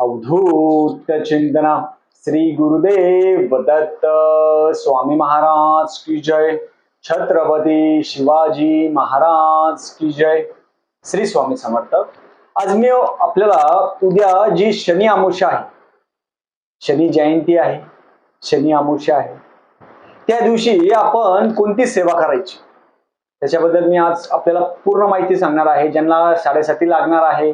अवधूत चिंतना श्री गुरुदेव दत्त स्वामी महाराज की जय। छत्रपती शिवाजी महाराज की जय। श्री स्वामी समर्थ। आज मी आपल्याला उद्या जी शनी अमावस्या आहे शनी जयंती आहे शनी अमावस्या आहे त्या दिवशी आपण कोणती सेवा करायची? त्याच्याबद्दल मी आज आपल्याला पूर्ण माहिती सांगणार आहे. ज्यांना साडेसाती लागणार आहे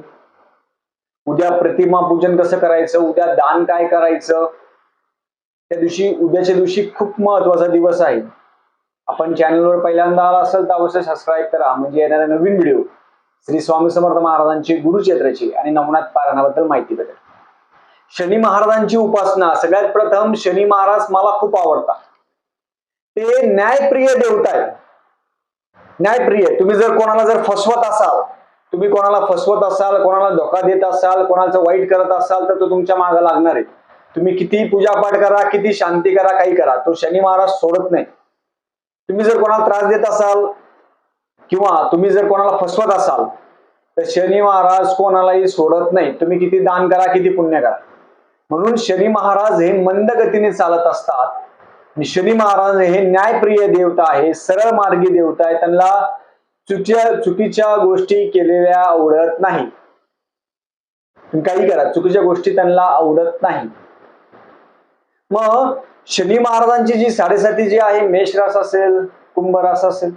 उद्या प्रतिमा पूजन कसं करायचं? उद्या दान काय करायचं? त्या दिवशी उद्याच्या दिवशी खूप महत्त्वाचा दिवस आहे. आपण चॅनलवर पहिल्यांदा आला असेल तर अवश्य सबस्क्राईब करा. म्हणजे येणाऱ्या नवीन व्हिडिओ श्री स्वामी समर्थ महाराजांची गुरुक्षेत्राची आणि नवनाथ पारायणाबद्दल माहिती भेटेल. शनी महाराजांची उपासना. सगळ्यात प्रथम शनी महाराज मला खूप आवडतात. ते न्यायप्रिय देवता आहे न्यायप्रिय. तुम्ही जर कोणाला जर फसवत असाल तुम्ही कोणाला फसवत असाल कोणाला धोका देत असाल कोणाचं वाईट करत असाल तर तो तुमच्या मागे लागणार आहे. तुम्ही किती पूजापाठ करा किती शांती करा काही करा तो शनी महाराज सोडत नाही. तुम्ही जर कोणाला त्रास देत असाल किंवा तुम्ही जर कोणाला फसवत असाल तर शनी महाराज कोणालाही सोडत नाही. तुम्ही किती दान करा किती पुण्य करा. म्हणून शनी महाराज हे मंद गतीने चालत असतात. शनी महाराज हे न्यायप्रिय देवता आहे सरळ मार्गी देवता आहे. त्यांना चुकीच्या चुकीच्या गोष्टी केलेल्या आवडत नाही. काही करा चुकीच्या गोष्टी त्यांना आवडत नाही. मग शनी महाराजांची जी साडेसाती जी आहे मेष रास असेल कुंभ रास असेल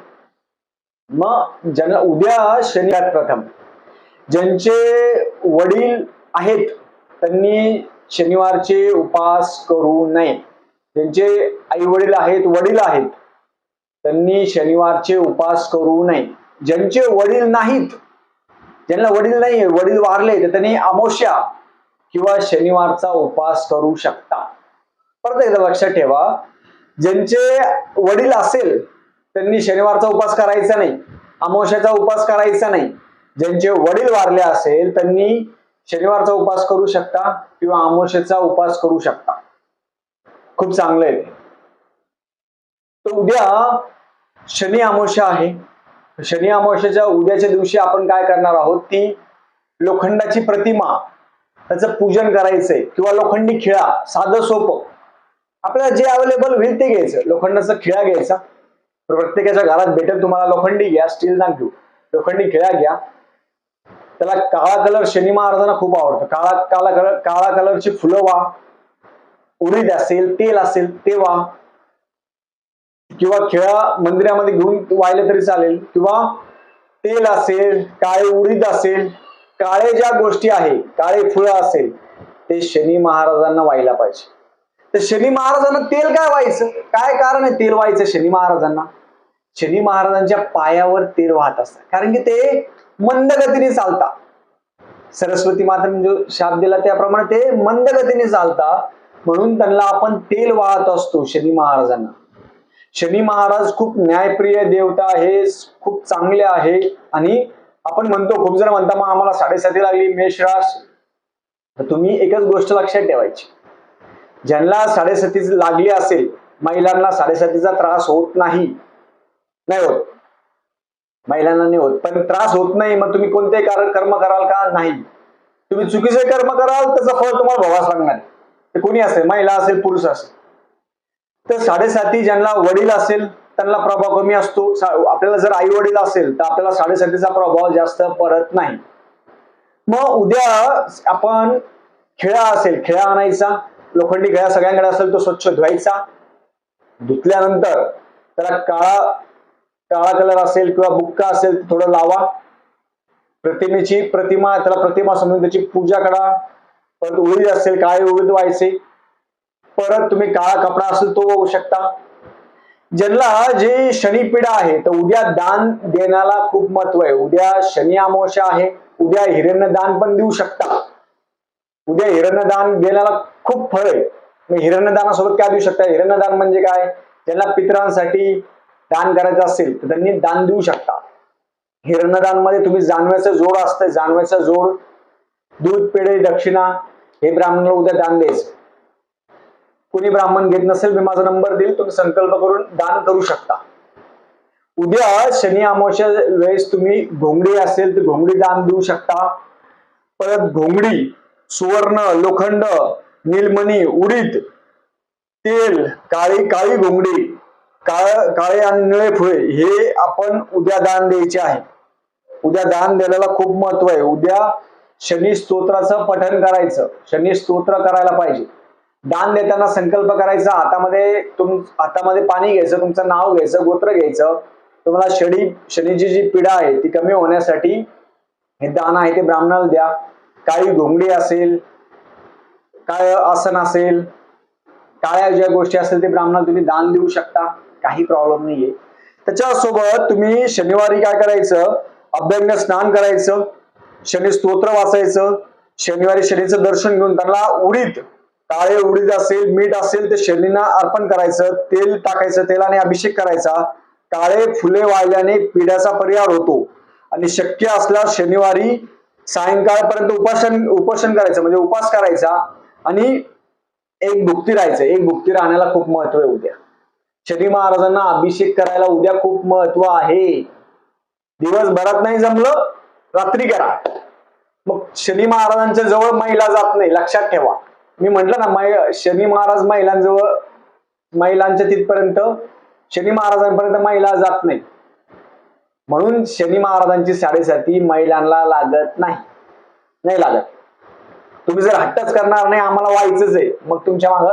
मग ज्यांना उद्या शनिवार प्रथम. ज्यांचे वडील आहेत त्यांनी शनिवारचे उपास करू नये. त्यांचे आई वडील आहेत वडील आहेत त्यांनी शनिवारचे उपास करू नये. ज्यांचे वडील नाहीत ज्यांना वडील नाही वडील वारले तर त्यांनी अमोश्या किंवा शनिवारचा उपास करू शकता. परत एकदा लक्षात ठेवा ज्यांचे वडील असेल त्यांनी शनिवारचा उपास करायचा नाही अमावश्याचा उपास करायचा नाही. ज्यांचे वडील वारले असेल त्यांनी शनिवारचा उपास करू शकता किंवा अमावस्याचा उपास करू शकता. खूप चांगलं आहे. ते. तर उद्या शनी अमावस्या आहे. शनी अमावस्याच्या उद्याच्या दिवशी आपण काय करणार आहोत? ती लोखंडाची प्रतिमा त्याचं पूजन करायचंय. किंवा लोखंडी खिळा साधं सोपं. आपल्याला जे अवेलेबल होईल ते घ्यायचं. लोखंडाचा खिळा घ्यायचा. प्रत्येकाच्या घरात भेटेल तुम्हाला लोखंडी घ्या स्टील ना घेऊ. लोखंडी खिळा घ्या. त्याला काळा कलर शनी महाराजांना खूप आवडतो. काळा काळा कलर काळा कलरची फुलं वा उडीद असेल तेल असेल ते वा किंवा खेळा मंदिरामध्ये घेऊन वाहिले तरी चालेल. किंवा तेल असेल काळे उडीद असेल काळे ज्या गोष्टी आहे काळे फुलं असेल ते शनी महाराजांना व्हायला पाहिजे. तर शनी महाराजांना तेल काय व्हायचं? काय कारण आहे तेल व्हायचं शनी महाराजांना? शनी महाराजांच्या पायावर तेल वाहत असतात कारण की ते मंद गतीने चालतात. सरस्वती माताने म्हणजे जो शाप दिला त्याप्रमाणे ते मंद गतीने चालतात. म्हणून त्यांना आपण तेल वाहत असतो शनी महाराजांना. शनी महाराज खूप न्यायप्रिय देवता आहे खूप चांगले आहे. आणि आपण म्हणतो खूप जण म्हणता मग आम्हाला साडेसाती लागली मेष रास तर तुम्ही एकच गोष्ट लक्षात ठेवायची. ज्यांना साडेसाती लागली असेल महिलांना साडेसातीचा त्रास होत नाही. नाही होत. महिलांना नाही होत. पण त्रास होत नाही मग तुम्ही कोणते कारण कर्म कराल का? नाही. तुम्ही चुकीचे कर्म कराल त्याचं फळ तुम्हाला भोगावंच लागणार. ते कोणी असेल महिला असेल पुरुष असेल तर साडेसाती ज्यांना वडील असेल त्यांना प्रभाव कमी असतो. आपल्याला जर आई वडील असेल तर आपल्याला साडेसातीचा प्रभाव जास्त पडत नाही. मग उद्या आपण खेळा असेल खेळा आणायचा. लोखंडी खेळा सगळ्यांकडे असेल तो स्वच्छ धुवायचा. धुतल्यानंतर त्याला काळा काळा कलर असेल किंवा बुक्का असेल थोडं लावा. प्रतिमेची प्रतिमा त्याला प्रतिमा समजून त्याची पूजा करा. परत उडीद असेल काळे उडीद व्हायचे परत तुम्ही काळा कपडा असेल तो बघू शकता. ज्यांना जे शनीपीडा आहे तर उद्या दान देण्याला खूप महत्त्व आहे. उद्या शनी अमावस्या आहे उद्या हिरण्य दान पण देऊ शकता. उद्या हिरण्यदान देण्याला खूप फळ आहे. मग हिरण्यदानासोबत काय देऊ शकता? हिरण्यदान म्हणजे काय? ज्यांना पितरांसाठी दान करायचं असेल तर त्यांनी दान देऊ शकता. हिरण्यदानमध्ये तुम्ही जानव्याचं जोड असतं. जानव्याचं जोड दूध पेढे दक्षिणा हे ब्राह्मणाला उद्या दान द्यायचं. कुणी ब्राह्मण घेत नसेल मी माझा नंबर देईल तुम्ही संकल्प करून दान करू शकता. उद्या शनी अमावस्या वेळेस तुम्ही घोंगडी असेल तर घोंगडी दान देऊ शकता. परत घोंगडी सुवर्ण लोखंड नीलमणी उडीद तेल काळी काळी घोंगडी काळ काळे आणि निळे फुळे हे आपण उद्या दान द्यायचे आहे. उद्या दान द्यायला खूप महत्त्व आहे. उद्या शनी स्तोत्राचं पठन करायचं. शनी स्तोत्र करायला पाहिजे. दान देताना संकल्प करायचा हातामध्ये तुम हातामध्ये पाणी घ्यायचं तुमचं नाव घ्यायचं गोत्र घ्यायचं तुम्हाला शनी शनीची जी पीडा आहे ती कमी होण्यासाठी हे दान आहे ते ब्राह्मणाला द्या. काळी घोंगडी असेल काय आसन असेल काळ्या ज्या गोष्टी असेल ते ब्राह्मणाला तुम्ही दान देऊ शकता काही प्रॉब्लेम नाहीये. त्याच्यासोबत तुम्ही शनिवारी काय करायचं अभ्यंग स्नान करायचं शनी स्तोत्र वाचायचं शनिवारी शनीचं दर्शन घेऊन त्यांना उडीद काळे उडीद असेल मीठ असेल ते शनींना अर्पण करायचं तेल टाकायचं तेलाने अभिषेक करायचा. काळे फुले वाळल्याने पिढ्याचा परिहार होतो. आणि शक्य असल्यास शनिवारी सायंकाळपर्यंत उपासन उपोषण करायचं म्हणजे उपास करायचा. आणि एक भुक्ती राहायचं. एक भुक्ती राहण्याला खूप महत्त्व आहे उद्या. शनी महाराजांना अभिषेक करायला उद्या खूप महत्त्व आहे. दिवसभरात नाही जमलं रात्री करा. मग शनी महाराजांच्या जवळ महिला जात नाही लक्षात ठेवा. मी म्हंटल ना मै शनी महाराज महिलांजवळ महिलांच्या तिथपर्यंत शनी महाराजांपर्यंत महिला जात नाही म्हणून शनी महाराजांची साडेसाती महिलांना लागत नाही. नाही लागत. तुम्ही जर हट्टच करणार नाही आम्हाला व्हायचंच आहे. मग तुमच्या माग?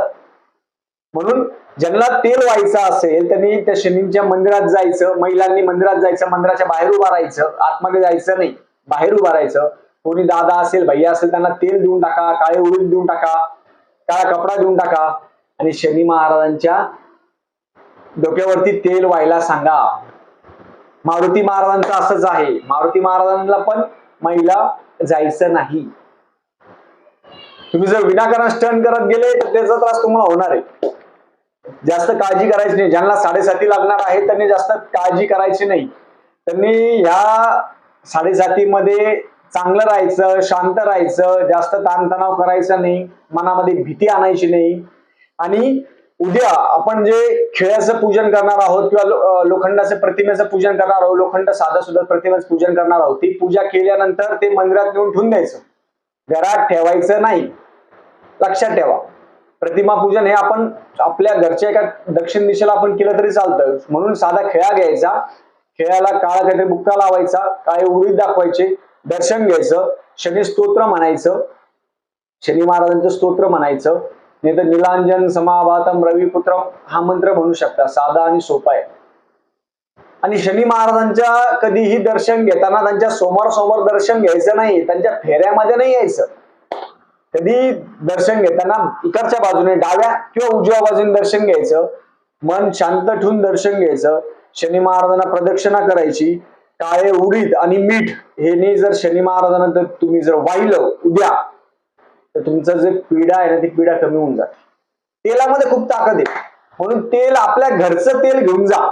म्हणून ज्यांना तेल व्हायचं असेल त्यांनी त्या शनींच्या मंदिरात जायचं महिलांनी मंदिरात जायचं मंदिराच्या बाहेर उभा राहायचं आतमध्ये जायचं नाही बाहेर उभा राहायचं. कोणी दादा असेल भैया असेल त्यांना तेल देऊन टाका काळे उडून देऊन टाका. काळा कपडा देऊन टाका. आणि शनी महाराजांच्या डोक्यावरती तेल व्हायला सांगा. मारुती महाराजांचं असंच आहे. मारुती महाराजांना पण महिला जायचं नाही. तुम्ही जर विनाकारण स्टन करत गेले तर त्याचा त्रास तुम्हाला होणार आहे. जास्त काळजी करायची नाही. ज्यांना साडेसाती लागणार आहे त्यांनी जास्त काळजी करायची नाही. त्यांनी ह्या साडेसातीमध्ये चांगलं राहायचं शांत राहायचं जास्त ताणतणाव करायचा नाही मनामध्ये भीती आणायची नाही. आणि उद्या आपण जे खेळाचं पूजन करणार आहोत किंवा लोखंडाचं प्रतिमेचं पूजन करणार आहोत लोखंड साधं सुद्धा प्रतिमेचं पूजन करणार आहोत ती पूजा केल्यानंतर ते मंदिरात नेऊन ठेवून द्यायचं. घरात ठेवायचं नाही. लक्षात ठेवा. प्रतिमा पूजन हे आपण आपल्या घरच्या एका दक्षिण दिशेला आपण केलं तरी चालतं. म्हणून साधा खेळा घ्यायचा. खेळाला काळा काहीतरी बुक्का लावायचा काळे उडीत दाखवायचे. दर्शन घ्यायचं शनी स्तोत्र म्हणायचं शनी महाराजांचं स्तोत्र म्हणायचं नाही तर निलांजन समावातम रविपुत्रम हा मंत्र म्हणू शकता साधा आणि सोपा आहे. आणि शनी महाराजांच्या कधीही दर्शन घेताना त्यांच्यासमोर समोर दर्शन घ्यायचं नाही त्यांच्या फेऱ्यामध्ये नाही यायचं. कधी दर्शन घेताना इकडच्या बाजूने डाव्या किंवा उजव्या बाजूने दर्शन घ्यायचं मन शांत ठेवून दर्शन घ्यायचं शनी महाराजांना प्रदक्षिणा करायची काळे उडीद आणि मीठ हे जर शनी महाराजांना जर तुम्ही जर वाहिलं उद्या तर तुमचं जे पिढा आहे ना ती पिढा कमी होऊन जाते. तेलामध्ये खूप ताकद आहे. म्हणून तेल आपल्या घरचं तेल घेऊन जा.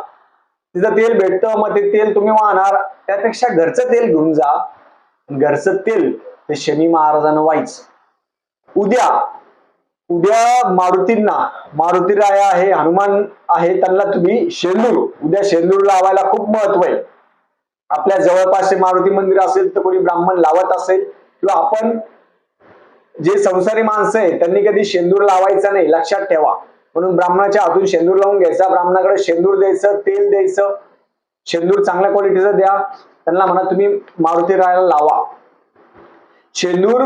तिथं तेल भेटतं मग ते तेल तुम्ही वाहणार. त्यापेक्षा घरचं तेल घेऊन जा. घरचं तेल ते शनी महाराजांना व्हायचं. उद्या उद्या मारुतींना मारुती राय आहे हनुमान आहे त्यांना तुम्ही शेंदूर उद्या शेंदूर लावायला खूप महत्त्व आहे. आपल्या जवळपास मारुती मंदिर असेल तर कोणी ब्राह्मण लावत असेल किंवा आपण जे संसारी माणसं आहेत त्यांनी कधी शेंदूर लावायचा नाही लक्षात ठेवा. म्हणून ब्राह्मणाच्या हातून शेंदूर लावून घ्यायचा ब्राह्मणाकडे शेंदूर द्यायचं तेल द्यायचं शेंदूर चांगल्या क्वालिटीचं द्या त्यांना म्हणा तुम्ही मारुती रायाला लावा. शेंदूर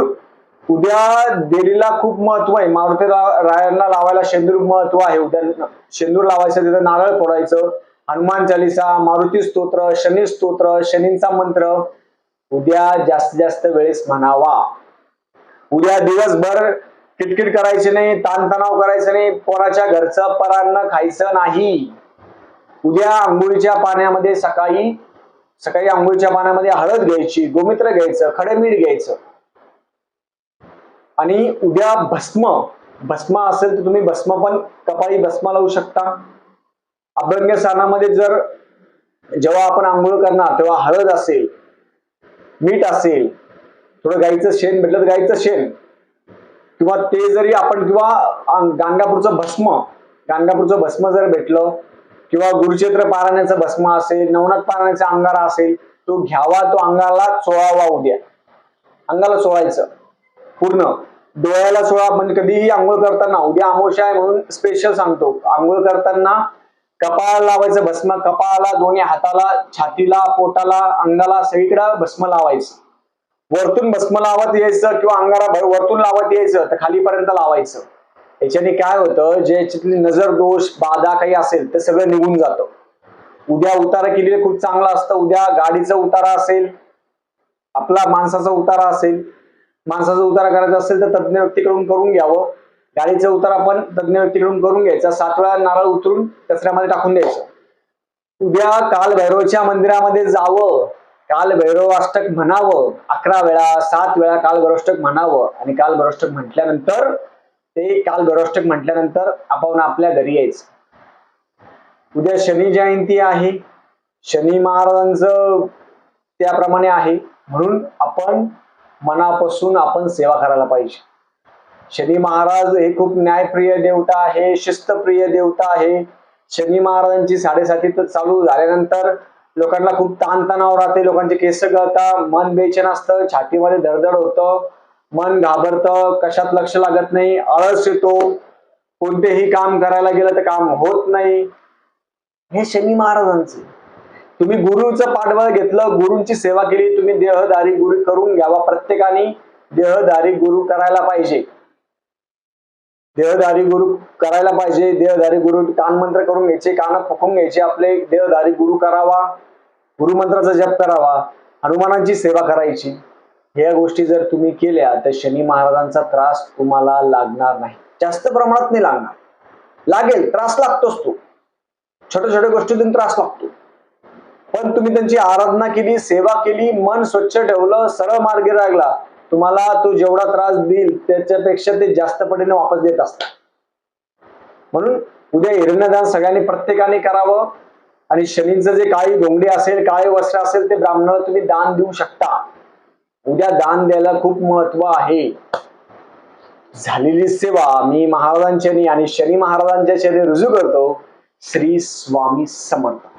उद्या देवीला खूप महत्त्व आहे. मारुती रायांना लावायला शेंदूर महत्त्व आहे. उद्या शेंदूर लावायचं तिथं नारळ फोडायचं हनुमान चालिसा मारुती स्तोत्र शनी स्तोत्र शनींचा मंत्र उद्या जास्तीत जास्त वेळेस म्हणावा. उद्या दिवसभर किटकिट करायची नाही ताणतणाव करायचं नाही पोराच्या घरचं परान्न खायचं नाही. उद्या आंघोळीच्या पाण्यामध्ये सकाळी सकाळी आंघोळीच्या पाण्यामध्ये हळद घ्यायची गोमित्र घ्यायचं खडे मीठ घ्यायचं. आणि उद्या भस्म भस्म असेल तर तुम्ही भस्म पण कपाळी भस्म लावू शकता. अभ्यंग स्नानामध्ये जर जेव्हा आपण आंघोळ करणार तेव्हा हळद असेल मीठ असेल थोडं गाईचं शेण भेटलं तर गाईचं शेण. किंवा ते जरी आपण किंवा अंग- गाणगापूरचं भस्म गाणगापूरचं भस्म जर भेटलं किंवा गुरुक्षेत्र पारायणाचं भस्म असेल नवनाथ पारायणाचा अंगारा असेल तो घ्यावा तो अंगाला चोळावा उद्या. अंगाला चोळायचं पूर्ण. डोळ्याला सोळा म्हणजे कधीही आंघोळ करताना उद्या अमोशा आहे म्हणून स्पेशल सांगतो. आंघोळ करताना कपाळाला लावायचं भस्म कपाळाला दोन्ही हाताला छातीला पोटाला अंगाला सगळीकडे भस्म लावायचं. वरतून भस्म लावत यायचं किंवा अंगाला वरतून लावत यायचं तर खालीपर्यंत लावायचं. याच्याने काय होतं जे याच्यातली नजर दोष बाधा काही असेल ते सगळं निघून जातं. उद्या उतारा केलेलं खूप चांगलं असतं. उद्या गाडीचा उतारा असेल आपला माणसाचा उतारा असेल माणसाचा उतारा करायचा असेल तर तज्ज्ञ व्यक्तीकडून करून घ्यावं. गाडीचं उतार आपण तज्ञ व्यक्तीकडून करून घ्यायचा. सात वेळा नारळ उतरून कचऱ्यामध्ये टाकून द्यायचं. उद्या काल भैरवच्या मंदिरामध्ये जावं. काल भैरव अष्टक म्हणावं. अकरा वेळा सात वेळा काल भैरवष्टक म्हणावं. आणि काल भैरवष्टक म्हटल्यानंतर ते काल भैरवष्टक म्हटल्यानंतर आपण आपल्या घरी यायचं. उद्या शनी जयंती आहे. शनी महाराजांचं त्याप्रमाणे आहे. म्हणून आपण मनापासून आपण सेवा करायला पाहिजे. शनी महाराज हे खूप न्यायप्रिय देवता आहे शिस्तप्रिय देवता आहे. शनी महाराजांची साडेसाती चालू झाल्यानंतर लोकांना खूप ताणतणाव राहते लोकांचे केस गळतात मन बेचैन असतं छातीमध्ये धडधड होतं मन घाबरतं कशात लक्ष लागत नाही आळस येतो. कोणतेही काम करायला गेलं तर काम होत नाही. हे शनी महाराजांचे. तुम्ही गुरुचं पाठबळ घेतलं गुरूंची सेवा केली तुम्ही देहदारी गुरु करून घ्यावा प्रत्येकाने. देहदारी गुरु करायला पाहिजे. देहधारी गुरु करायला पाहिजे. देहधारी गुरु कानमंत्र करून घ्यायचे कान फुकून घ्यायचे. आपले देहधारी गुरु करावा गुरुमंत्राचा जप करावा हनुमानांची सेवा करायची. या गोष्टी जर तुम्ही केल्या तर शनी महाराजांचा त्रास तुम्हाला लागणार नाही. जास्त प्रमाणात नाही लागणार. लागेल त्रास लागतोच तो. छोट्या छोट्या गोष्टीतून त्रास लागतो. पण तुम्ही त्यांची आराधना केली सेवा केली मन स्वच्छ ठेवलं सरळ मार्गे लागला तुम्हाला तो जेवढा त्रास देईल त्याच्यापेक्षा ते जास्त पटीने वापस देत असतात. म्हणून उद्या हिरण्यदान सगळ्यांनी प्रत्येकाने करावं. आणि शनीचं जे काळी घोंगडी असेल काळे वस्त्र असेल ते ब्राह्मणाला तुम्ही दान देऊ शकता. उद्या दान द्यायला खूप महत्त्व आहे. झालेली सेवा मी महाराजांच्या आणि शनी महाराजांच्या शरीर रुजू करतो. श्री स्वामी समर्थ.